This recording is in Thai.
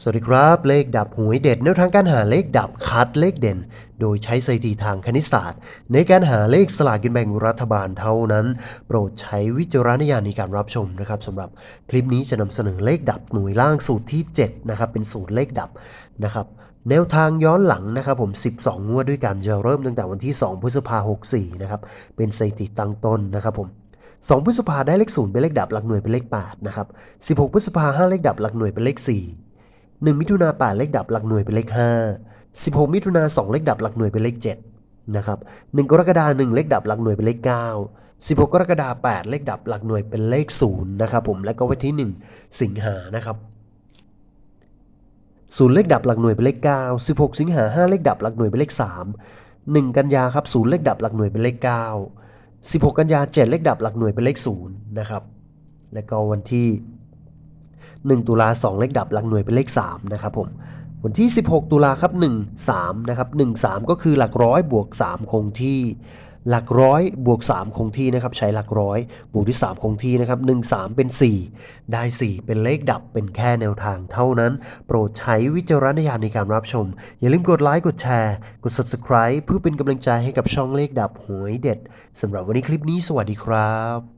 สวัสดีครับ เลขดับหวยเด็ดแนวทางการหาเลขดับคัดเลขเด่น โดยใช้สถิติทางคณิตศาสตร์ ในการหาเลขสลากกินแบ่งรัฐบาลเท่านั้น โปรดใช้วิจารณญาณในการรับชมนะครับสำหรับคลิปนี้จะนำเสนอเลขดับหน่วยล่างสูตรที่7นะครับเป็นสูตรเลขดับนะครับแนวทางย้อนหลังนะครับผม 12 งวดด้วยกันจะเริ่มตั้งแต่วันที่ 2 พฤษภาคม64นะครับเป็นสถิติตั้งต้นนะครับผม2พฤษภาได้เลข0เป็นเลขดับหลักหน่วยเป็นเลข8นะครับ16พฤษภา5เลขดับหลักหน่วยเป็นเลข4 1 มิถุนา8เลขดับหลักหน่วยเป็นเลข 5 16 มิถุนา2เลขดับหลักหน่วยเป็นเลข7นะครับ1กรกฎาคม1เลขดับหลักหน่วยเป็นเลข 9 16 กรกฎาคม8เลขดับหลักหน่วยเป็นเลข0นะครับผมและก็วันที่ 1 สิงหานะครับศูนย์เลขดับหลักหน่วยเป็นเลข 9 16 สิงหา5เลขดับหลักหน่วยเป็นเลข 3 1 กันยาครับศูนย์เลขดับหลักหน่วยเป็นเลข 9 16 กันยา7เลขดับหลักหน่วยเป็นเลข0นะครับแล้วก็วันที่ 1 ตุลา2เลขดับหลักหน่วยเป็นเลข3นะครับผมวันที่ 16 ตุลาครับ1 3นะครับ1 3 ก็คือหลักร้อยบวก 3 คงที่ หลักร้อยบวก 3 คงที่นะครับใช้หลักร้อยบวกที่3คงที่นะครับ1 3 เป็น 4 ได้ 4 เป็นเลขดับเป็นแค่แนวทางเท่านั้น โปรดใช้วิจารณญาณในการรับชม อย่าลืมกดไลค์กดแชร์ กด Subscribe เพื่อเป็นกำลังใจให้กับช่องเลขดับหวยเด็ดสำหรับวันนี้คลิปนี้สวัสดีครับ